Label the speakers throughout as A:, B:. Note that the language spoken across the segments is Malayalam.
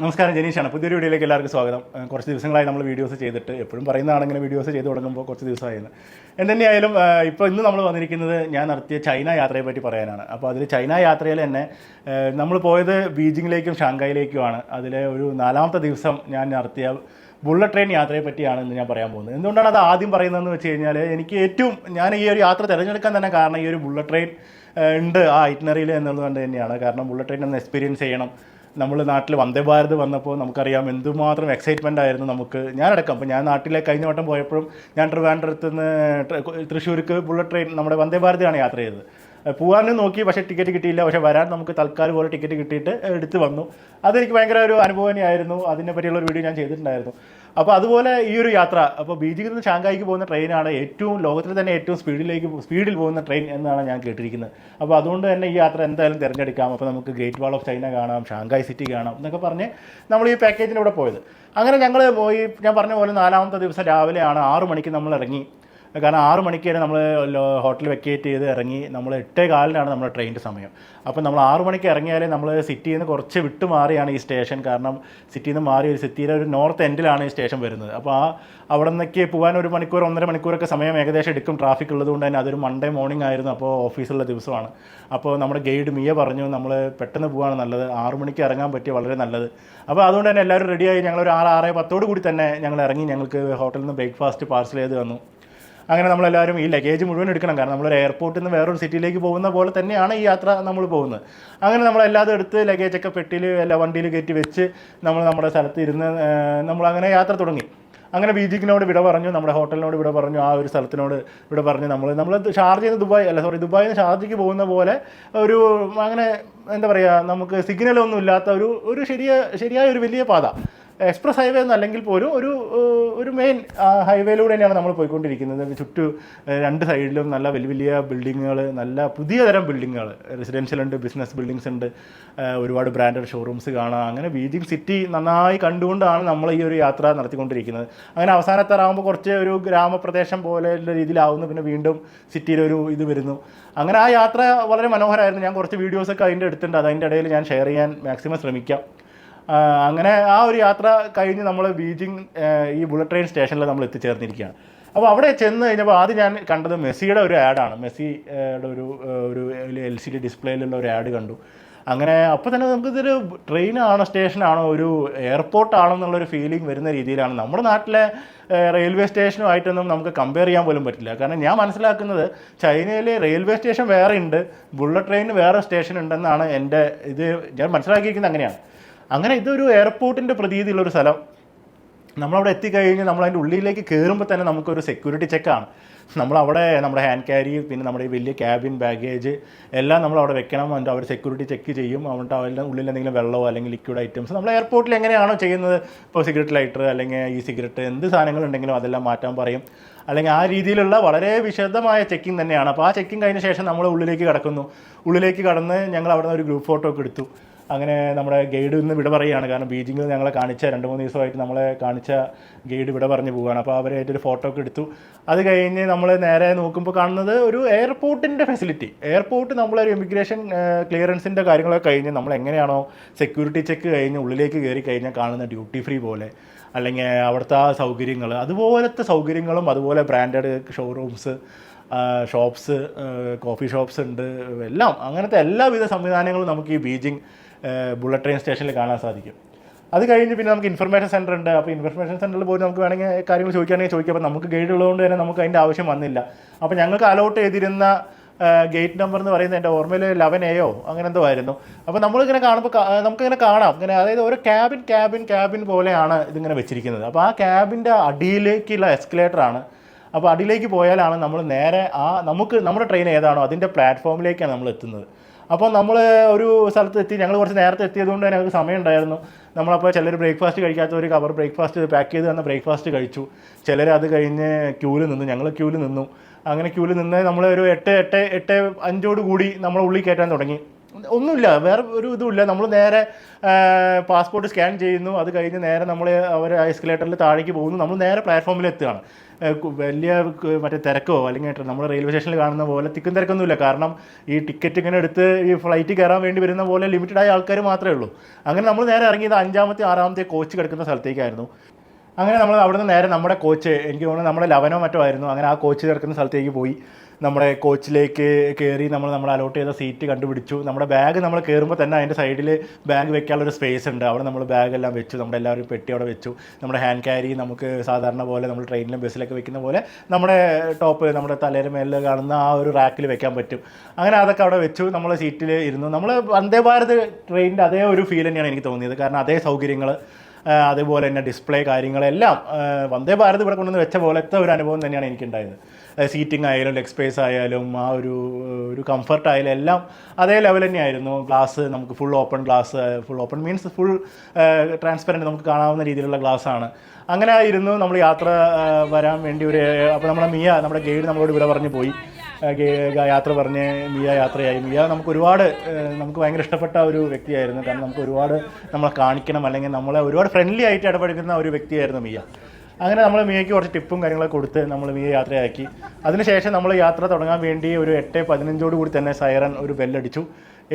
A: നമസ്കാരം ജനീഷാണ്. പുതിയൊരു വീഡിയോയിലേക്ക് എല്ലാവർക്കും സ്വാഗതം. കുറച്ച് ദിവസങ്ങളായി നമ്മൾ വീഡിയോസ് ചെയ്തിട്ട് എപ്പോഴും പറയുന്നതാണ് ഇങ്ങനെ വീഡിയോസ് ചെയ്ത് തുടങ്ങുമ്പോൾ കുറച്ച് ദിവസമായിരുന്നു എന്തുതന്നെയായാലും ഇപ്പോൾ ഇന്ന് നമ്മൾ വന്നിരിക്കുന്നത് ഞാൻ നടത്തിയ ചൈന യാത്രയെ പറ്റി പറയാനാണ്. അപ്പോൾ അതിൽ ചൈന യാത്രയിൽ തന്നെ നമ്മൾ പോയത് ബീജിങ്ങിലേക്കും ഷാങ്കായിലേക്കുമാണ് അതിലെ ഒരു നാലാമത്തെ ദിവസം ഞാൻ നടത്തിയ ബുള്ളറ്റ് ട്രെയിൻ യാത്രയെ പറ്റിയാണ് ഇന്ന് ഞാൻ പറയാൻ പോകുന്നത്. എന്തുകൊണ്ടാണ് അത് ആദ്യം പറയുന്നതെന്ന് വെച്ച് കഴിഞ്ഞാൽ എനിക്ക് ഏറ്റവും ഞാൻ ഈ ഒരു യാത്ര തിരഞ്ഞെടുക്കാൻ തന്നെ കാരണം ഈ ഒരു ബുള്ളറ്റ് ട്രെയിൻ ഉണ്ട് ആ ഐറ്റിനറിയിൽ എന്നുള്ളത് കൊണ്ട് തന്നെയാണ്. കാരണം ബുള്ളറ്റ് ട്രെയിൻ ഒന്ന് എക്സ്പീരിയൻസ് ചെയ്യണം. നമ്മൾ നാട്ടിൽ വന്ദേ ഭാരത് വന്നപ്പോൾ നമുക്കറിയാം എന്തുമാത്രം എക്സൈറ്റ്മെന്റ് ആയിരുന്നു നമുക്ക്. ഞാനടക്കം അപ്പോൾ ഞാൻ നാട്ടിലെ കഴിഞ്ഞ വട്ടം പോയപ്പോഴും ഞാൻ ട്രിവാൻഡ്രത്ത് നിന്ന് തൃശ്ശൂർക്ക് ബുള്ളറ്റ് ട്രെയിൻ നമ്മുടെ വന്ദേ ഭാരതിലാണ് യാത്ര ചെയ്തത്. പോകാനും നോക്കി പക്ഷേ ടിക്കറ്റ് കിട്ടിയില്ല. പക്ഷേ വരാൻ നമുക്ക് തൽക്കാലം പോലെ ടിക്കറ്റ് കിട്ടിയിട്ട് എടുത്ത് വന്നു. അതെനിക്ക് ഭയങ്കര ഒരു അനുഭവം തന്നെയായിരുന്നു അതിനെ പറ്റിയുള്ള ഒരു വീഡിയോ ഞാൻ ചെയ്തിട്ടുണ്ടായിരുന്നു. അപ്പോൾ അതുപോലെ ഈ ഒരു യാത്ര അപ്പോൾ ബീജിങ്ങിൽ നിന്ന് ഷാങ്കായിക്ക് പോകുന്ന ട്രെയിനാണ് ഏറ്റവും ലോകത്തിൽ തന്നെ ഏറ്റവും സ്പീഡിലേക്ക് സ്പീഡിൽ പോകുന്ന ട്രെയിൻ എന്നാണ് ഞാൻ കേട്ടിരിക്കുന്നത്. അപ്പോൾ അതുകൊണ്ട് തന്നെ ഈ യാത്ര എന്തായാലും തിരഞ്ഞെടുക്കാം. അപ്പോൾ നമുക്ക് ഗ്രേറ്റ് വാൾ ഓഫ് ചൈന കാണാം ഷാങ്കായ് സിറ്റി കാണാം എന്നൊക്കെ പറഞ്ഞ് നമ്മൾ ഈ പാക്കേജിന്റെ കൂടെ പോയത്. അങ്ങനെ ഞങ്ങൾ പോയി ഞാൻ പറഞ്ഞ പോലെ നാലാമത്തെ ദിവസം രാവിലെയാണ് ആറ് മണിക്ക് നമ്മൾ ഇറങ്ങി. കാരണം ആറ് മണിക്ക് നമ്മൾ ഹോട്ടൽ വെക്കേറ്റ് ചെയ്ത് ഇറങ്ങി നമ്മൾ എട്ടേ കാലിനാണ് നമ്മുടെ ട്രെയിനിന്റെ സമയം. അപ്പോൾ നമ്മൾ ആറ് മണിക്ക് ഇറങ്ങിയാലേ നമ്മൾ സിറ്റിയിൽ നിന്ന് കുറച്ച് വിട്ടു മാറിയാണ് ഈ സ്റ്റേഷൻ. കാരണം സിറ്റിയിൽ നിന്ന് മാറി ഒരു സിറ്റിയിലെ ഒരു നോർത്ത് എൻഡിലാണ് ഈ സ്റ്റേഷൻ വരുന്നത്. അപ്പോൾ ആ അവിടെ നിന്നൊക്കെ പോകാൻ ഒരു മണിക്കൂർ ഒന്നര മണിക്കൂറൊക്കെ സമയം ഏകദേശം എടുക്കും ട്രാഫിക് ഉള്ളതുകൊണ്ട് തന്നെ. അതൊരു മൺഡേ മോർണിംഗ് ആയിരുന്നു. അപ്പോൾ ഓഫീസുള്ള ദിവസമാണ്. അപ്പോൾ നമ്മുടെ ഗൈഡ് മിയ പറഞ്ഞു നമ്മൾ പെട്ടെന്ന് പോവുകയാണ് നല്ലത്. ആറ് മണിക്ക് ഇറങ്ങാൻ പറ്റിയ വളരെ നല്ലത്. അപ്പോൾ അതുകൊണ്ട് തന്നെ എല്ലാവരും റെഡിയായി ഞങ്ങൾ ആറ് ആറ് പത്തോട് കൂടി തന്നെ ഞങ്ങൾ ഇറങ്ങി. ഞങ്ങൾക്ക് ഹോട്ടലിൽ നിന്ന് ബ്രേക്ക്ഫാസ്റ്റ് പാർസൽ ചെയ്ത് തന്നു. അങ്ങനെ നമ്മളെല്ലാവരും ഈ ലഗേജ് മുഴുവൻ എടുക്കണം. കാരണം നമ്മളൊരു എയർപോർട്ടിൽ നിന്ന് വേറൊരു സിറ്റിയിലേക്ക് പോകുന്ന പോലെ തന്നെയാണ് ഈ യാത്ര നമ്മൾ പോകുന്നത്. അങ്ങനെ നമ്മളെല്ലാതും എടുത്ത് ലഗേജൊക്കെ പെട്ടിയിൽ അല്ല വണ്ടിയിൽ കയറ്റി വെച്ച് നമ്മൾ നമ്മുടെ സ്ഥലത്ത് ഇരുന്ന് നമ്മളങ്ങനെ യാത്ര തുടങ്ങി. അങ്ങനെ ബീജിക്കിനോട് വിട പറഞ്ഞു നമ്മുടെ ഹോട്ടലിനോട് വിട പറഞ്ഞു ആ ഒരു സ്ഥലത്തിനോട് വിട പറഞ്ഞു. നമ്മൾ നമ്മൾ ഷാർജയിൽ നിന്ന് ദുബായ് അല്ല സോറി ദുബായിൽ നിന്ന് ഷാർജയ്ക്ക് പോകുന്ന പോലെ ഒരു അങ്ങനെ എന്താ പറയുക നമുക്ക് സിഗ്നലൊന്നും ഇല്ലാത്ത ഒരു ഒരു ശരിയ ശരിയായ ഒരു വലിയ പാത. എക്സ്പ്രസ് ഹൈവേ ഒന്നും അല്ലെങ്കിൽ പോലും ഒരു ഒരു മെയിൻ ഹൈവേയിലൂടെ തന്നെയാണ് നമ്മൾ പോയിക്കൊണ്ടിരിക്കുന്നത്. ചുറ്റു രണ്ട് സൈഡിലും നല്ല വലിയ വലിയ ബിൽഡിങ്ങുകൾ നല്ല പുതിയ തരം ബിൽഡിങ്ങുകൾ റെസിഡൻഷ്യൽ ഉണ്ട് ബിസിനസ് ബിൽഡിങ്സ് ഉണ്ട് ഒരുപാട് ബ്രാൻഡഡ് ഷോറൂംസ് കാണാം. അങ്ങനെ ബീജിംഗ് സിറ്റി നന്നായി കണ്ടുകൊണ്ടാണ് നമ്മൾ ഈ ഒരു യാത്ര നടത്തിക്കൊണ്ടിരിക്കുന്നത്. അങ്ങനെ അവസാനത്താറാകുമ്പോൾ കുറച്ച് ഒരു ഗ്രാമപ്രദേശം പോലെയുള്ള രീതിയിലാവുന്നു. പിന്നെ വീണ്ടും സിറ്റിയിലൊരു ഇത് വരുന്നു. അങ്ങനെ ആ യാത്ര വളരെ മനോഹരമായിരുന്നു. ഞാൻ കുറച്ച് വീഡിയോസൊക്കെ അതിന്റെ എടുത്തിട്ടുണ്ട് അതിന്റെ ഇടയിൽ ഞാൻ ഷെയർ ചെയ്യാൻ മാക്സിമം ശ്രമിക്കാം. അങ്ങനെ ആ ഒരു യാത്ര കഴിഞ്ഞ് നമ്മൾ ബീജിംഗ് ഈ ബുള്ളറ്റ് ട്രെയിൻ സ്റ്റേഷനിൽ നമ്മൾ എത്തിച്ചേർന്നിരിക്കുകയാണ്. അപ്പോൾ അവിടെ ചെന്ന് കഴിഞ്ഞപ്പോൾ ആദ്യം ഞാൻ കണ്ടത് മെസ്സിയുടെ ഒരു ആഡാണ് മെസ്സിയുടെ ഒരു ഒരു എൽ സി ഡി ഡിസ്പ്ലേയിലുള്ള ഒരു ആഡ് കണ്ടു. അങ്ങനെ അപ്പോൾ തന്നെ നമുക്ക് ഇതൊരു ട്രെയിനാണോ സ്റ്റേഷനാണോ ഒരു എയർപോർട്ടാണോ എന്നുള്ളൊരു ഫീലിംഗ് വരുന്ന രീതിയിലാണ്. നമ്മുടെ നാട്ടിലെ റെയിൽവേ സ്റ്റേഷനുമായിട്ടൊന്നും നമുക്ക് കമ്പയർ ചെയ്യാൻ പോലും പറ്റില്ല. കാരണം ഞാൻ മനസ്സിലാക്കുന്നത് ചൈനയിലെ റെയിൽവേ സ്റ്റേഷൻ വേറെ ഉണ്ട് ബുള്ളറ്റ് ട്രെയിനിന് വേറെ സ്റ്റേഷൻ ഉണ്ടെന്നാണ് എന്റെ ഇത് ഞാൻ മനസ്സിലാക്കിയിരിക്കുന്നത് അങ്ങനെയാണ്. അങ്ങനെ ഇതൊരു എയർപോർട്ടിന്റെ പ്രതീതിയുള്ളൊരു സ്ഥലം. നമ്മളവിടെ എത്തിക്കഴിഞ്ഞ് നമ്മൾ അതിന്റെ ഉള്ളിലേക്ക് കയറുമ്പോൾ തന്നെ നമുക്കൊരു സെക്യൂരിറ്റി ചെക്കാണ് നമ്മളവിടെ നമ്മുടെ ഹാൻഡ് ക്യാരി പിന്നെ നമ്മുടെ ഈ വലിയ ക്യാബിൻ ബാഗേജ് എല്ലാം നമ്മൾ അവിടെ വെക്കണം. എന്നിട്ട് അവർ സെക്യൂരിറ്റി ചെക്ക് ചെയ്യും. എന്നിട്ട് അവരുടെ ഉള്ളിൽ എന്തെങ്കിലും വെള്ളമോ അല്ലെങ്കിൽ ലിക്വിഡ് ഐറ്റംസ് നമ്മൾ എയർപോർട്ടിൽ എങ്ങനെയാണോ ചെയ്യുന്നത്? ഇപ്പോൾ സിഗരറ്റ് ലൈറ്റർ അല്ലെങ്കിൽ ഈ സിഗരറ്റ് എന്ത് സാധനങ്ങളുണ്ടെങ്കിലും അതെല്ലാം മാറ്റാൻ പറയും. അല്ലെങ്കിൽ ആ രീതിയിലുള്ള വളരെ വിശദമായ ചെക്കിങ് തന്നെയാണ്. അപ്പോൾ ആ ചെക്കിങ് കഴിഞ്ഞ ശേഷം നമ്മൾ ഉള്ളിലേക്ക് കടക്കുന്നു. ഉള്ളിലേക്ക് കടന്ന് ഞങ്ങൾ അവിടെ നിന്ന് ഒരു ഗ്രൂപ്പ് ഫോട്ടോ ഒക്കെ എടുത്തു. അങ്ങനെ നമ്മുടെ ഗൈഡ് ഇന്ന് വിട പറയുകയാണ്. കാരണം ബീജിങ്ങിൽ ഞങ്ങളെ കാണിച്ച രണ്ട് മൂന്ന് ദിവസമായിട്ട് നമ്മളെ കാണിച്ച ഗൈഡ് വിട പറഞ്ഞു പോവുകയാണ്. അപ്പോൾ അവരായിട്ടൊരു ഫോട്ടോ ഒക്കെ എടുത്തു. അത് കഴിഞ്ഞ് നമ്മൾ നേരെ നോക്കുമ്പോൾ കാണുന്നത് ഒരു എയർപോർട്ടിന്റെ ഫെസിലിറ്റി. എയർപോർട്ട് നമ്മളൊരു ഇമിഗ്രേഷൻ ക്ലിയറൻസിന്റെ കാര്യങ്ങളൊക്കെ കഴിഞ്ഞ് നമ്മൾ എങ്ങനെയാണോ സെക്യൂരിറ്റി ചെക്ക് കഴിഞ്ഞ് ഉള്ളിലേക്ക് കയറി കഴിഞ്ഞാൽ കാണുന്ന ഡ്യൂട്ടി ഫ്രീ പോലെ അല്ലെങ്കിൽ അവിടുത്തെ ആ സൗകര്യങ്ങൾ അതുപോലത്തെ സൗകര്യങ്ങളും അതുപോലെ branded showrooms shops coffee shops ഉണ്ട് എല്ലാം അങ്ങനത്തെ എല്ലാവിധ സംവിധാനങ്ങളും നമുക്ക് ഈ ബീജിംഗ് ബുള്ളറ്റ് ട്രെയിൻ സ്റ്റേഷനിൽ കാണാൻ സാധിക്കും. അത് കഴിഞ്ഞ് പിന്നെ നമുക്ക് ഇൻഫർമേഷൻ സെന്റർ ഉണ്ട്. അപ്പോൾ ഇൻഫർമേഷൻ സെന്ററിൽ പോയി നമുക്ക് വേണമെങ്കിൽ കാര്യങ്ങൾ ചോദിക്കുകയാണെങ്കിൽ ചോദിക്കാം. അപ്പോൾ നമുക്ക് ഗൈഡ് ഉള്ളതുകൊണ്ട് തന്നെ നമുക്ക് അതിന്റെ ആവശ്യം വന്നില്ല. അപ്പോൾ ഞങ്ങൾക്ക് അലോട്ട് ചെയ്തിരുന്ന ഗേറ്റ് നമ്പർ എന്ന് പറയുന്നത് എന്റെ ഓർമ്മയിൽ ലെവൻ എയോ അങ്ങനെ എന്തോ ആയിരുന്നു. അപ്പോൾ നമ്മളിങ്ങനെ കാണുമ്പോൾ നമുക്കിങ്ങനെ കാണാം. ഇങ്ങനെ അതായത് ഒരു ക്യാബിൻ ക്യാബിൻ ക്യാബിൻ പോലെയാണ് ഇതിങ്ങനെ വെച്ചിരിക്കുന്നത്. അപ്പോൾ ആ ക്യാബിന്റെ അടിയിലേക്കുള്ള എസ്കലേറ്ററാണ് അപ്പോൾ അടിയിലേക്ക് പോയാലാണ് നമ്മൾ നേരെ ആ നമുക്ക് നമ്മുടെ ട്രെയിൻ ഏതാണോ അതിന്റെ പ്ലാറ്റ്ഫോമിലേക്കാണ് നമ്മൾ എത്തുന്നത്. അപ്പോൾ നമ്മൾ ഒരു സ്ഥലത്ത് എത്തി ഞങ്ങൾ കുറച്ച് നേരത്തെ എത്തിയതുകൊണ്ട് തന്നെ ഞങ്ങൾക്ക് സമയം ഉണ്ടായിരുന്നു നമ്മളപ്പോൾ ചിലർ ബ്രേക്ക്ഫാസ്റ്റ് കഴിക്കാത്തവർ കവർ ബ്രേക്ക്ഫാസ്റ്റ് പാക്ക് ചെയ്ത് തന്ന ബ്രേക്ക്ഫാസ്റ്റ് കഴിച്ചു. ചിലർ അത് കഴിഞ്ഞ് ക്യൂവിൽ നിന്നു ഞങ്ങൾ ക്യൂവിൽ നിന്നു. അങ്ങനെ ക്യൂവിൽ നിന്ന് നമ്മൾ ഒരു എട്ട് എട്ട് എട്ട് അഞ്ചോട് കൂടി നമ്മളെ ഉള്ളിൽ കയറ്റാൻ തുടങ്ങി. ഒന്നുമില്ല വേറെ ഒരു ഇതുമില്ല. നമ്മൾ നേരെ പാസ്പോർട്ട് സ്കാൻ ചെയ്യുന്നു. അത് കഴിഞ്ഞ് നേരെ നമ്മൾ അവർ എസ്കലേറ്ററിൽ താഴേക്ക് പോകുന്നു. നമ്മൾ നേരെ പ്ലാറ്റ്ഫോമിൽ എത്തുകയാണ്. വലിയ മറ്റേ തിരക്കോ അല്ലെങ്കിൽ നമ്മൾ റെയിൽവേ സ്റ്റേഷനിൽ കാണുന്ന പോലെ തിക്കും തിരക്കൊന്നുമില്ല. കാരണം ഈ ടിക്കറ്റ് ഇങ്ങനെ എടുത്ത് ഈ ഫ്ലൈറ്റ് കയറാൻ വേണ്ടി വരുന്ന പോലെ ലിമിറ്റഡ് ആയ ആൾക്കാർ മാത്രമേ ഉള്ളൂ. അങ്ങനെ നമ്മൾ നേരെ ഇറങ്ങിയത് അഞ്ചാമത്തെ ആറാമത്തെ കോച്ച് കിടക്കുന്ന സ്ഥലത്തേക്കായിരുന്നു. അങ്ങനെ നമ്മൾ അവിടുന്ന് നേരെ നമ്മുടെ കോച്ച് എനിക്ക് തോന്നുന്നു നമ്മുടെ ലവനോ മറ്റോ ആയിരുന്നു. അങ്ങനെ ആ കോച്ച് കിടക്കുന്ന സ്ഥലത്തേക്ക് പോയി. നമ്മുടെ കോച്ചിലേക്ക് കയറി നമ്മൾ നമ്മൾ അലോട്ട് ചെയ്ത സീറ്റ് കണ്ടുപിടിച്ചു. നമ്മുടെ ബാഗ് നമ്മൾ കയറുമ്പോൾ തന്നെ അതിന്റെ സൈഡിൽ ബാഗ് വെക്കാനുള്ളൊരു സ്പേസ് ഉണ്ട്. അവിടെ നമ്മൾ ബാഗ് എല്ലാം വെച്ചു. നമ്മുടെ എല്ലാവരും പെട്ടി അവിടെ വെച്ചു. നമ്മുടെ ഹാൻഡ് ക്യാരി നമുക്ക് സാധാരണ പോലെ നമ്മൾ ട്രെയിനിലും ബസ്സിലൊക്കെ വെക്കുന്ന പോലെ നമ്മുടെ ടോപ്പ് നമ്മുടെ തലയുടെ മേലിൽ കാണുന്ന ആ ഒരു റാക്കിൽ വെക്കാൻ പറ്റും. അങ്ങനെ അതൊക്കെ അവിടെ വെച്ചു. നമ്മൾ സീറ്റിൽ ഇരുന്നു. നമ്മൾ വന്ദേ ഭാരത് ട്രെയിനിന്റെ അതേ ഒരു ഫീൽ തന്നെയാണ് എനിക്ക് തോന്നിയത്. കാരണം അതേ സൗകര്യങ്ങൾ അതേപോലെ തന്നെ ഡിസ്പ്ലേ കാര്യങ്ങളെല്ലാം വന്ദേ ഭാരത് ഇവിടെ കൊണ്ടുവന്ന് വെച്ച പോലത്തെ ഒരു അനുഭവം തന്നെയാണ് എനിക്കുണ്ടായത്. സീറ്റിംഗ് ആയാലും ലെഗ് സ്പേസ് ആയാലും ആ ഒരു ഒരു കംഫർട്ട് ആയാലും എല്ലാം അതേ ലെവൽ തന്നെയായിരുന്നു. ഗ്ലാസ് നമുക്ക് full open glass full open means full transparent നമുക്ക് കാണാവുന്ന രീതിയിലുള്ള ഗ്ലാസ് ആണ്. അങ്ങനെ ആയിരുന്നു നമ്മൾ യാത്ര വരാൻ വേണ്ടി ഒരു അപ്പോൾ നമ്മുടെ മിയ നമ്മുടെ ഗൈഡ് നമ്മളോട് ഇവിടെ പറഞ്ഞു പോയി. യാത്ര പറഞ്ഞ് മിയ യാത്രയായി. മിയ നമുക്ക് ഒരുപാട് നമുക്ക് ഭയങ്കര ഇഷ്ടപ്പെട്ട ഒരു വ്യക്തിയായിരുന്നു. കാരണം നമുക്ക് ഒരുപാട് നമ്മളെ കാണിക്കണം അല്ലെങ്കിൽ നമ്മളെ ഒരുപാട് ഫ്രണ്ട്ലി ആയിട്ട് ഇടപെടുന്ന ഒരു വ്യക്തിയായിരുന്നു മിയ. അങ്ങനെ നമ്മൾ മിയയ്ക്ക് കുറച്ച് ടിപ്പും കാര്യങ്ങളൊക്കെ കൊടുത്ത് നമ്മൾ മിയ യാത്രയാക്കി. അതിനുശേഷം നമ്മൾ യാത്ര തുടങ്ങാൻ വേണ്ടി ഒരു എട്ട് പതിനഞ്ചോട് കൂടി തന്നെ സൈറൻ ഒരു ബെല്ലടിച്ചു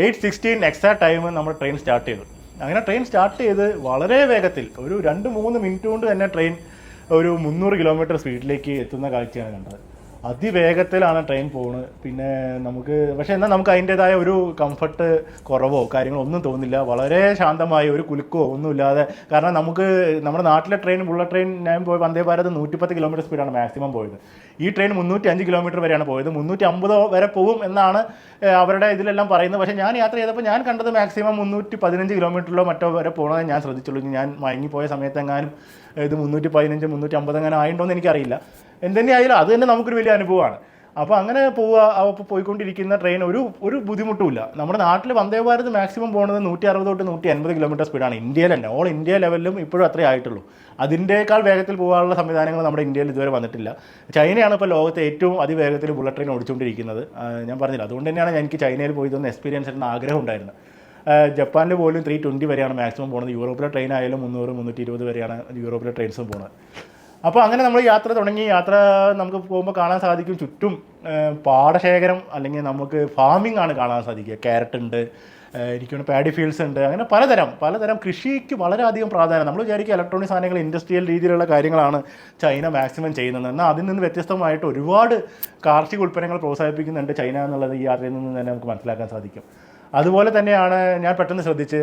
A: എയ്റ്റ് സിക്സ്റ്റീൻ എക്സാ ടൈം നമ്മൾ ട്രെയിൻ സ്റ്റാർട്ട് ചെയ്തു. അങ്ങനെ ട്രെയിൻ സ്റ്റാർട്ട് ചെയ്ത് വളരെ വേഗത്തിൽ ഒരു രണ്ട് മൂന്ന് മിനിറ്റ് കൊണ്ട് തന്നെ ട്രെയിൻ ഒരു മുന്നൂറ് കിലോമീറ്റർ സ്പീഡിലേക്ക് എത്തുന്ന കാഴ്ചയാണ് കണ്ടത്. അതിവേഗത്തിലാണ് ട്രെയിൻ പോകുന്നത് പിന്നെ നമുക്ക് പക്ഷേ എന്നാൽ നമുക്ക് അതിന്റെതായ ഒരു കംഫർട്ട് കുറവോ കാര്യങ്ങളോ ഒന്നും തോന്നില്ല വളരെ ശാന്തമായ ഒരു കുലുക്കോ ഒന്നുമില്ലാതെ. കാരണം നമുക്ക് നമ്മുടെ നാട്ടിലെ ട്രെയിൻ ബുള്ളറ്റ് ട്രെയിൻ ഞാൻ പോയി വന്ദേ ഭാരത് നൂറ്റിപ്പത്ത് കിലോമീറ്റർ സ്പീഡാണ് മാക്സിമം പോയത്. ഈ ട്രെയിൻ മുന്നൂറ്റി അഞ്ച് കിലോമീറ്റർ വരെയാണ് പോയത്. മുന്നൂറ്റി അമ്പത് വരെ പോകും എന്നാണ് അവരുടെ ഇതിലെല്ലാം പറയുന്നത്. പക്ഷേ ഞാൻ യാത്ര ചെയ്തപ്പോൾ ഞാൻ കണ്ടത് മാക്സിമം മുന്നൂറ്റി പതിനഞ്ച് കിലോമീറ്ററിലോ മറ്റോ വരെ പോകണമെന്ന് ഞാൻ ശ്രദ്ധിച്ചുള്ളൂ. ഞാൻ മയങ്ങിപ്പോയ സമയത്തെങ്ങാനും ഇത് മുന്നൂറ്റി പതിനഞ്ച് മുന്നൂറ്റി അമ്പത് അങ്ങനെ ആയിട്ടുണ്ടോ എന്ന് എനിക്കറിയില്ല. എന്തെന്നെ ആയാലും അത് തന്നെ നമുക്കൊരു വലിയ അനുഭവമാണ്. അപ്പോൾ അങ്ങനെ പോവുക അപ്പോൾ പോയിക്കൊണ്ടിരിക്കുന്ന ട്രെയിൻ ഒരു ഒരു ബുദ്ധിമുട്ടുമില്ല. നമ്മുടെ നാട്ടിൽ വന്ദേ ഭാരത് മാക്സിമം പോകുന്നത് നൂറ്റി അറുപത് തൊട്ട് നൂറ്റി അൻപത് കിലോമീറ്റർ സ്പീഡാണ് ഇന്ത്യയിൽ തന്നെ ഓൾ ഇന്ത്യ ലെവലിലും ഇപ്പോഴും അത്രേ ആയിട്ടുള്ളൂ. അതിന്റെക്കാൾ വേഗത്തിൽ പോകാനുള്ള സംവിധാനങ്ങൾ നമ്മുടെ ഇന്ത്യയിൽ ഇതുവരെ വന്നിട്ടില്ല. ചൈനയാണ് ഇപ്പോൾ ലോകത്തെ ഏറ്റവും അതിവേഗത്തിൽ ബുള്ളറ്റ് ട്രെയിൻ ഓടിച്ചുകൊണ്ടിരിക്കുന്നത് ഞാൻ പറഞ്ഞില്ല. അതുകൊണ്ട് തന്നെയാണ് എനിക്ക് ചൈനയിൽ പോയി ഇതൊന്ന് എക്സ്പീരിയൻസ് ചെയ്യുന്ന ആഗ്രഹം ഉണ്ടായിരുന്നത്. ജപ്പാനിൽ പോലും ത്രീ ട്വന്റി വരെയാണ് മാക്സിമം പോകുന്നത് യൂറോപ്പിലെ ട്രെയിൻ ആയാലും മുന്നൂറ് മുന്നൂറ്റി ഇരുപത് വരെയാണ് യൂറോപ്പിലെ ട്രെയിൻസും പോകുന്നത് അപ്പോൾ അങ്ങനെ നമ്മൾ യാത്ര തുടങ്ങി. യാത്ര നമുക്ക് പോകുമ്പോൾ കാണാൻ സാധിക്കും. ചുറ്റും പാടശേഖരം അല്ലെങ്കിൽ നമുക്ക് ഫാമിംഗ് ആണ് കാണാൻ സാധിക്കുക. ക്യാരറ്റ് ഉണ്ട് എനിക്കുണ്ട് പാഡി ഫീൽഡ്സ് ഉണ്ട്. അങ്ങനെ പലതരം പലതരം കൃഷിക്ക് വളരെയധികം പ്രാധാന്യം. നമ്മൾ വിചാരിക്കുക ഇലക്ട്രോണിക് സാധനങ്ങൾ ഇൻഡസ്ട്രിയൽ രീതിയിലുള്ള കാര്യങ്ങളാണ് ചൈന മാക്സിമം ചെയ്യുന്നത്. എന്നാൽ അതിൽ നിന്ന് വ്യത്യസ്തമായിട്ട് ഒരുപാട് കാർഷിക ഉൽപ്പന്നങ്ങൾ പ്രോത്സാഹിപ്പിക്കുന്നുണ്ട് ചൈന എന്നുള്ളത് ഈ യാത്രയിൽ നിന്ന് തന്നെ നമുക്ക് മനസ്സിലാക്കാൻ സാധിക്കും. അതുപോലെ തന്നെയാണ് ഞാൻ പെട്ടെന്ന് ശ്രദ്ധിച്ച്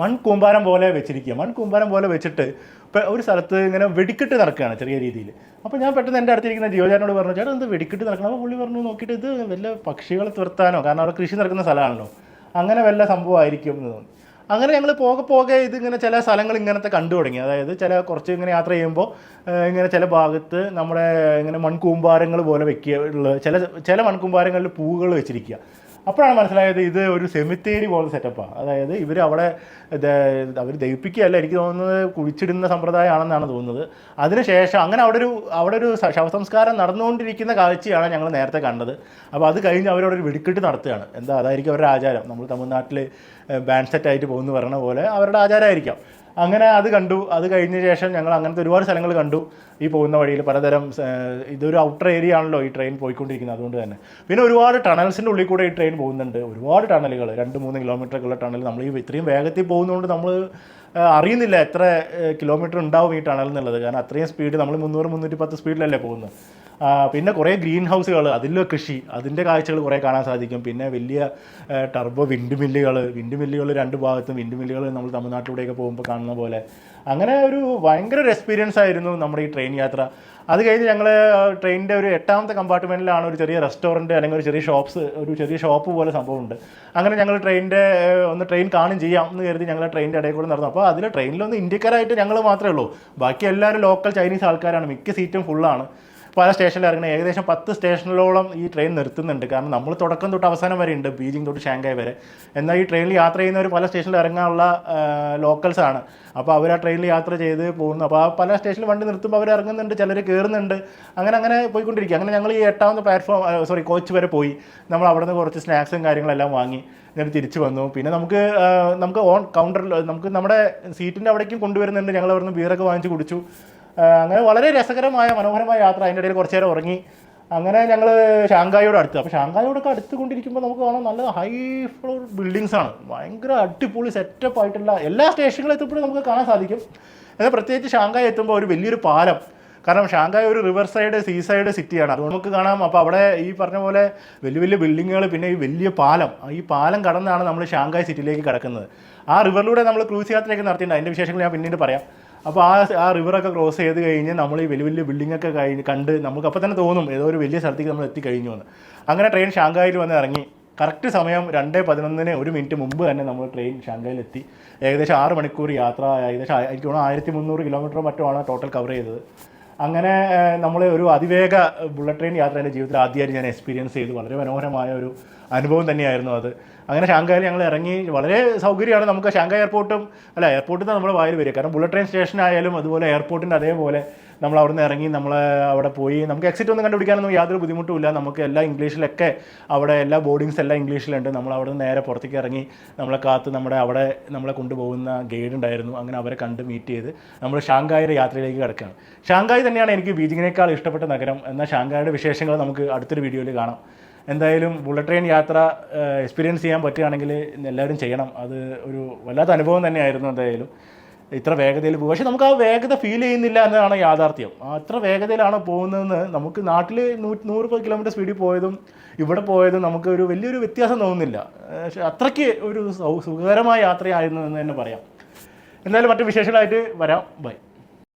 A: മൺകൂമ്പാരം പോലെ വെച്ചിരിക്കുക. മൺകൂമ്പാരം പോലെ വെച്ചിട്ട് ഇപ്പം ഒരു സ്ഥലത്ത് ഇങ്ങനെ വെടിക്കെട്ട് നടക്കുകയാണ് ചെറിയ രീതിയിൽ. അപ്പോൾ ഞാൻ പെട്ടെന്ന് എന്റെ അടുത്തിരിക്കുന്ന ജിയോചാരനോട് പറഞ്ഞു ചേട്ടൻ എന്ത് വെടിക്കെട്ട് നടക്കണം. അപ്പോൾ പുള്ളി പറഞ്ഞു നോക്കിയിട്ട് ഇത് വല്ല പക്ഷികളെ തുരത്താനോ? കാരണം അവിടെ കൃഷി നടക്കുന്ന സ്ഥലമാണല്ലോ. അങ്ങനെ വല്ല സംഭവമായിരിക്കും എന്ന് തോന്നി അങ്ങനെ ഞങ്ങൾ പോകെ പോകെ ഇതിങ്ങനെ ചില സ്ഥലങ്ങൾ ഇങ്ങനത്തെ കണ്ടു തുടങ്ങി. അതായത് ചില കുറച്ച് ഇങ്ങനെ യാത്ര ചെയ്യുമ്പോൾ ഇങ്ങനെ ചില ഭാഗത്ത് നമ്മുടെ ഇങ്ങനെ മൺകൂമ്പാരങ്ങൾ പോലെ വെക്കുക ഉള്ള ചില ചില മൺകൂമ്പാരങ്ങളിൽ പൂവുകൾ വെച്ചിരിക്കുക. അപ്പോഴാണ് മനസ്സിലായത് ഇത് ഒരു സെമിത്തേരി പോലെ സെറ്റപ്പാണ് അതായത് ഇവർ അവിടെ അവർ ദഹിപ്പിക്കുകയല്ല എനിക്ക് തോന്നുന്നത് കുഴിച്ചിടുന്ന സമ്പ്രദായമാണെന്നാണ് തോന്നുന്നത്. അതിനുശേഷം അങ്ങനെ അവിടെ ഒരു അവിടെ ഒരു ശവസംസ്കാരം നടന്നുകൊണ്ടിരിക്കുന്ന കാഴ്ചയാണ് ഞങ്ങൾ നേരത്തെ കണ്ടത്. അപ്പോൾ അത് കഴിഞ്ഞ് അവരവിടെ ഒരു വെടിക്കെട്ട് നടത്തുകയാണ്. എന്താ അതായിരിക്കും അവരുടെ ആചാരം. നമ്മൾ തമിഴ്നാട്ടിൽ ബാൻഡ് സെറ്റായിട്ട് പോകുന്നു പറഞ്ഞ പോലെ അവരുടെ ആചാരമായിരിക്കാം. അങ്ങനെ അത് കണ്ടു. അത് കഴിഞ്ഞ ശേഷം ഞങ്ങൾ അങ്ങനത്തെ ഒരുപാട് സ്ഥലങ്ങൾ കണ്ടു. ഈ പോകുന്ന വഴിയിൽ പലതരം ഇതൊരു ഔട്ടർ ഏരിയ ആണല്ലോ ഈ ട്രെയിൻ പോയിക്കൊണ്ടിരിക്കുന്നത്. അതുകൊണ്ട് തന്നെ. പിന്നെ ഒരുപാട് ടണൽസിന്റെ ഉള്ളിൽ കൂടെ ഈ ട്രെയിൻ പോകുന്നുണ്ട്. ഒരുപാട് ടണലുകൾ രണ്ട് മൂന്ന് കിലോമീറ്ററൊക്കെ ഉള്ള ടണൽ നമ്മൾ ഈ ഇത്രയും വേഗത്തിൽ പോകുന്നതുകൊണ്ട് നമ്മൾ അറിയുന്നില്ല എത്ര കിലോമീറ്റർ ഉണ്ടാവും ഈ ടണൽ എന്നുള്ളത്. കാരണം അത്രയും സ്പീഡ് നമ്മൾ മുന്നൂറ് മുന്നൂറ്റി പത്ത് സ്പീഡിലല്ലേ പോകുന്നത്. പിന്നെ കുറേ ഗ്രീൻ ഹൗസുകൾ അതിലെ കൃഷി അതിന്റെ കാഴ്ചകൾ കുറേ കാണാൻ സാധിക്കും. പിന്നെ വലിയ ടർബോ വിൻഡ് മില്ലുകൾ വിൻഡ് മില്ലുകൾ രണ്ട് ഭാഗത്തും വിൻഡ് മില്ലുകൾ നമ്മൾ തമിഴ്നാട്ടിലൂടെയൊക്കെ പോകുമ്പോൾ കാണുന്ന പോലെ. അങ്ങനെ ഒരു ഭയങ്കര ഒരു എക്സ്പീരിയൻസ് ആയിരുന്നു നമ്മുടെ ഈ ട്രെയിൻ യാത്ര. അത് കഴിഞ്ഞ് ഞങ്ങൾ ട്രെയിനിന്റെ ഒരു എട്ടാമത്തെ കമ്പാർട്ട്മെന്റിലാണ് ഒരു ചെറിയ റെസ്റ്റോറന്റ് അല്ലെങ്കിൽ ഒരു ചെറിയ ഷോപ്സ് ഒരു ചെറിയ ഷോപ്പ് പോലെ സംഭവമുണ്ട്. അങ്ങനെ ഞങ്ങൾ ട്രെയിനിന്റെ ഒന്ന് ട്രെയിൻ കാണും ചെയ്യാം എന്ന് കരുതി ഞങ്ങൾ ട്രെയിനിന്റെ ഇടയിൽ കൂടെ നടന്നു. അപ്പോൾ അതിൽ ട്രെയിനിലൊന്ന് ഇന്ത്യക്കാരായിട്ട് ഞങ്ങൾ മാത്രമേ ഉള്ളൂ. ബാക്കി എല്ലാവരും ലോക്കൽ ചൈനീസ് ആൾക്കാരാണ്. മിക്ക സീറ്റും ഫുള്ളാണ് പല സ്റ്റേഷനിൽ ഇറങ്ങുന്ന ഏകദേശം പത്ത് സ്റ്റേഷനിലോളം ഈ ട്രെയിൻ നിർത്തുന്നുണ്ട്. കാരണം നമ്മൾ തുടക്കം തൊട്ട് അവസാനം വരെ ഉണ്ട് ബീജിംഗ് തൊട്ട് ഷാങ്കായ് വരെ. എന്നാൽ ഈ ട്രെയിനിൽ യാത്ര ചെയ്യുന്നവർ പല സ്റ്റേഷനിൽ ഇറങ്ങാനുള്ള ലോക്കൽസ് ആണ്. അപ്പോൾ അവർ ആ ട്രെയിനിൽ യാത്ര ചെയ്ത് പോകുന്നു. അപ്പോൾ ആ പല സ്റ്റേഷനിൽ വണ്ടി നിർത്തുമ്പോൾ അവർ ഇറങ്ങുന്നുണ്ട് ചിലർ കയറുന്നുണ്ട് അങ്ങനെ അങ്ങനെ പോയിക്കൊണ്ടിരിക്കുക. അങ്ങനെ ഞങ്ങൾ ഈ എട്ടാമത്തെ പ്ലാറ്റ്ഫോം സോറി കോച്ച് വരെ പോയി. നമ്മൾ അവിടെ നിന്ന് കുറച്ച് സ്നാക്സും കാര്യങ്ങളെല്ലാം വാങ്ങി. എന്നിട്ട് തിരിച്ചു വന്നു. പിന്നെ നമുക്ക് നമുക്ക് ഓൺ കൗണ്ടറിൽ നമുക്ക് നമ്മുടെ സീറ്റിന്റെ അവിടേക്കും കൊണ്ടുവരുന്നുണ്ട്. ഞങ്ങൾ അവിടുന്ന് ബീറൊക്കെ വാങ്ങിച്ച് കുടിച്ചു. അങ്ങനെ വളരെ രസകരമായ മനോഹരമായ യാത്ര അതിന്റെ ഇടയിൽ കുറച്ച് നേരം ഉറങ്ങി. അങ്ങനെ ഞങ്ങൾ ഷാങ്കായോട് അടുത്ത്. അപ്പോൾ ഷാങ്കായോടൊക്കെ അടുത്ത് കൊണ്ടിരിക്കുമ്പോൾ നമുക്ക് കാണാം നല്ല ഹൈ ഫ്ലോർ ബിൽഡിങ്സ് ആണ്. ഭയങ്കര അടിപൊളി സെറ്റപ്പ് ആയിട്ടുള്ള എല്ലാ സ്റ്റേഷനുകളും എത്തുമ്പോഴും നമുക്ക് കാണാൻ സാധിക്കും. എന്നാൽ പ്രത്യേകിച്ച് ഷാങ്കായ് എത്തുമ്പോൾ ഒരു വലിയൊരു പാലം. കാരണം ഷാങ്കായ് ഒരു റിവർ സൈഡ് സീ സൈഡ് സിറ്റിയാണ് അതുകൊണ്ട് നമുക്ക് കാണാം. അപ്പോൾ അവിടെ ഈ പറഞ്ഞ പോലെ വലിയ വലിയ ബിൽഡിങ്ങുകൾ പിന്നെ ഈ വലിയ പാലം. ഈ പാലം കടന്നാണ് നമ്മൾ ഷാങ്കായ് സിറ്റിയിലേക്ക് കിടക്കുന്നത്. ആ റിവറിലൂടെ നമ്മൾ ക്രൂസ് യാത്രയൊക്കെ നടത്തിയിട്ടുണ്ട്. അതിന്റെ വിശേഷങ്ങൾ ഞാൻ പിന്നീട് പറയാം. അപ്പോൾ ആ ആ റിവറൊക്കെ ക്രോസ് ചെയ്ത് കഴിഞ്ഞ് നമ്മൾ ഈ വലിയ വലിയ ബിൽഡിംഗ് ഒക്കെ കഴിഞ്ഞ് കണ്ട് നമുക്ക് അപ്പോൾ തന്നെ തോന്നും ഏതോ ഒരു വലിയ സ്ഥലത്തേക്ക് നമ്മൾ എത്തിക്കഴിഞ്ഞു എന്ന് അങ്ങനെ ട്രെയിൻ ഷാങ്കായിൽ വന്ന് ഇറങ്ങി. കറക്റ്റ് സമയം രണ്ട് പതിനൊന്നിന് ഒരു മിനിറ്റ് മുമ്പ് തന്നെ നമ്മൾ ട്രെയിൻ ഷാങ്കായിൽ എത്തി ഏകദേശം ആറ് മണിക്കൂർ യാത്ര ഏകദേശം എനിക്ക് തോന്നുന്നു ആയിരത്തി മുന്നൂറ് കിലോമീറ്റർ മറ്റോ ആണ് ടോട്ടൽ കവർ ചെയ്തത്. അങ്ങനെ നമ്മൾ ഒരു അതിവേഗ ബുള്ളറ്റ് ട്രെയിൻ യാത്ര എന്റെ ജീവിതത്തിൽ ആദ്യമായിട്ട് ഞാൻ എക്സ്പീരിയൻസ് ചെയ്തു. വളരെ മനോഹരമായ ഒരു അനുഭവം തന്നെയായിരുന്നു അത്. അങ്ങനെ ഷാങ്കായിൽ ഞങ്ങൾ ഇറങ്ങി. വളരെ സൗകര്യമാണ് നമുക്ക് ഷാങ്കായ് എയർപോർട്ടും അല്ല എയർപോർട്ടിൽ നിന്ന് നമ്മുടെ വായിൽ വരിക. കാരണം ബുള്ളറ്റ് ട്രെയിൻ സ്റ്റേഷൻ ആയാലും അതുപോലെ എയർപോർട്ടിന്റെ അതേപോലെ നമ്മൾ അവിടെ നിന്ന് ഇറങ്ങി നമ്മൾ അവിടെ പോയി. നമുക്ക് എക്സിറ്റ് ഒന്നും കണ്ടുപിടിക്കാനൊന്നും യാതൊരു ബുദ്ധിമുട്ടുമില്ല നമുക്ക് എല്ലാ ഇംഗ്ലീഷിലൊക്കെ അവിടെ എല്ലാ ബോർഡിങ്സ് എല്ലാം ഇംഗ്ലീഷിലുണ്ട്. നമ്മൾ അവിടെ നിന്ന് നേരെ പുറത്തേക്ക് ഇറങ്ങി നമ്മളെ കാത്ത് നമ്മുടെ അവിടെ നമ്മളെ കൊണ്ടുപോകുന്ന ഗൈഡ് ഉണ്ടായിരുന്നു. അങ്ങനെ അവരെ കണ്ട് മീറ്റ് ചെയ്ത് നമ്മൾ ഷാങ്കായുടെ യാത്രയിലേക്ക് കിടക്കുകയാണ്. ഷാങ്കായ് തന്നെയാണ് എനിക്ക് ബീജിങ്ങിനേക്കാൾ ഇഷ്ടപ്പെട്ട നഗരം. എന്നാൽ ഷാങ്കായുടെ വിശേഷങ്ങൾ നമുക്ക് അടുത്തൊരു വീഡിയോയിൽ കാണാം. എന്തായാലും ബുള്ളറ്റ് ട്രെയിൻ യാത്ര എക്സ്പീരിയൻസ് ചെയ്യാൻ പറ്റുകയാണെങ്കിൽ എല്ലാവരും ചെയ്യണം. അത് ഒരു വല്ലാത്ത അനുഭവം തന്നെയായിരുന്നു എന്തായാലും. ഇത്ര വേഗതയിൽ പോകും പക്ഷെ നമുക്ക് ആ വേഗത ഫീൽ ചെയ്യുന്നില്ല എന്നതാണ് യാഥാർത്ഥ്യം. അത്ര വേഗതയിലാണ് പോകുന്നതെന്ന് നമുക്ക് നാട്ടിൽ നൂറ്റി നൂറ് കിലോമീറ്റർ സ്പീഡിൽ പോയതും ഇവിടെ പോയതും നമുക്ക് ഒരു വലിയൊരു വ്യത്യാസം തോന്നുന്നില്ല. പക്ഷേ അത്രയ്ക്ക് ഒരു സുഖകരമായ യാത്രയായിരുന്നു എന്ന് തന്നെ പറയാം. എന്തായാലും മറ്റു വിശേഷങ്ങളായിട്ട് വരാം. ബൈ